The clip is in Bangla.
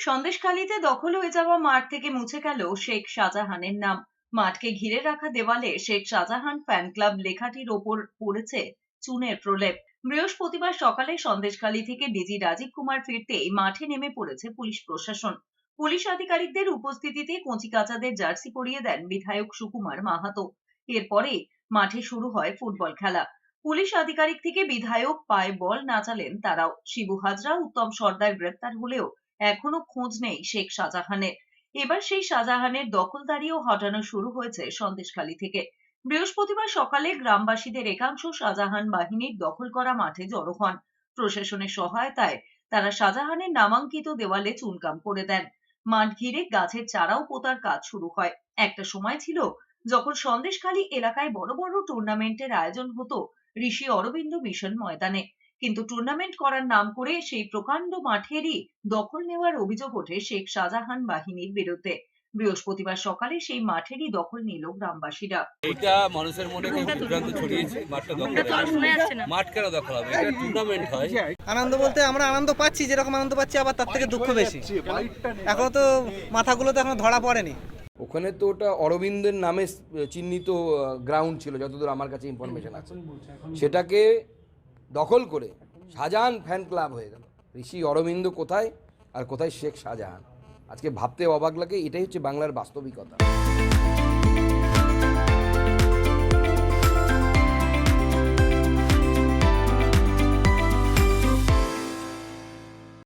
সন্দেশখালীতে দখল হয়ে যাওয়া মাঠ থেকে মুছে গেল শেখ শাহজাহানের নাম। মাঠকে ঘিরে রাখা দেওয়ালে শেখ শাহজাহান ফ্যান ক্লাব লেখাটির ওপর পড়েছে চুনের প্রলেপ। বৃহস্পতিবার সকালে সন্দেশখালী থেকে ডিজি রাজীব কুমার ফিরতেই মাঠে নেমে পড়েছে পুলিশ প্রশাসন। পুলিশ আধিকারিকদের উপস্থিতিতে কচিকাচাদের জার্সি পরিয়ে দেন বিধায়ক সুকুমার মাহাতো। এরপরে মাঠে শুরু হয় ফুটবল খেলা। পুলিশ আধিকারিক থেকে বিধায়ক পায়ে বল নাচালেন তারাও। শিবু হাজরা, উত্তম সর্দার গ্রেপ্তার হলেও এখনও খোঁজ নেই শেখ শাহজাহানের। এবার সেই শাহজাহানের দখলদারিও হটানো শুরু হয়েছে সন্দেশখালী থেকে। বৃহস্পতিবার সকালে গ্রামবাসীদের একাংশ শাহজাহান বাহিনীর দখল করা মাঠে জড়ো হন। প্রশাসনের সহায়তায় তারা শাহজাহানের নামাঙ্কিত দেওয়ালে চুনকাম করে দেন। মাঠ ঘিরে গাছের চারাও পোতার কাজ শুরু হয়। একটা সময় ছিল যখন সন্দেশখালী এলাকায় বড় বড় টুর্নামেন্টের আয়োজন হতো ঋষি অরবিন্দ মিশন ময়দানে। কিন্তু টুর্নামেন্ট করার নাম করে সেই প্রকাণ্ড মাঠেরই দখল নেওয়ার অভিযোগ ওঠে শেখ শাহজাহান বাহিনীর বিরুদ্ধে। বৃহস্পতিবার সকালে সেই মাঠেরই দখল নিল গ্রামবাসীরা। এটা মানুষের মনে বিভ্রান্ত ছড়িয়েছে? মাঠটা দখল মাঠ কেন দখল হবে? এটা টুর্নামেন্ট হয়। আনন্দ বলতে আমরা আনন্দ পাচ্ছি যেরকম আনন্দ পাচ্ছি আবার তার থেকে দুঃখ বেশি। এখনও তো মাথাগুলো তো এখনও ধরা পড়েনি। ওখানে তো ওটা অরবিন্দের নামে চিহ্নিত গ্রাউন্ড ছিল যতদূর আমার কাছে ইনফরমেশন আছে। সেটাকে দখল করে শাহজাহান ফ্যান ক্লাব হয়ে গেল। ঋষি অরবিন্দ কোথায় আর কোথায় শেখ শাহজাহান? আজকে ভাবতে অবাক লাগে, এটাই হচ্ছে বাংলার বাস্তবিকতা।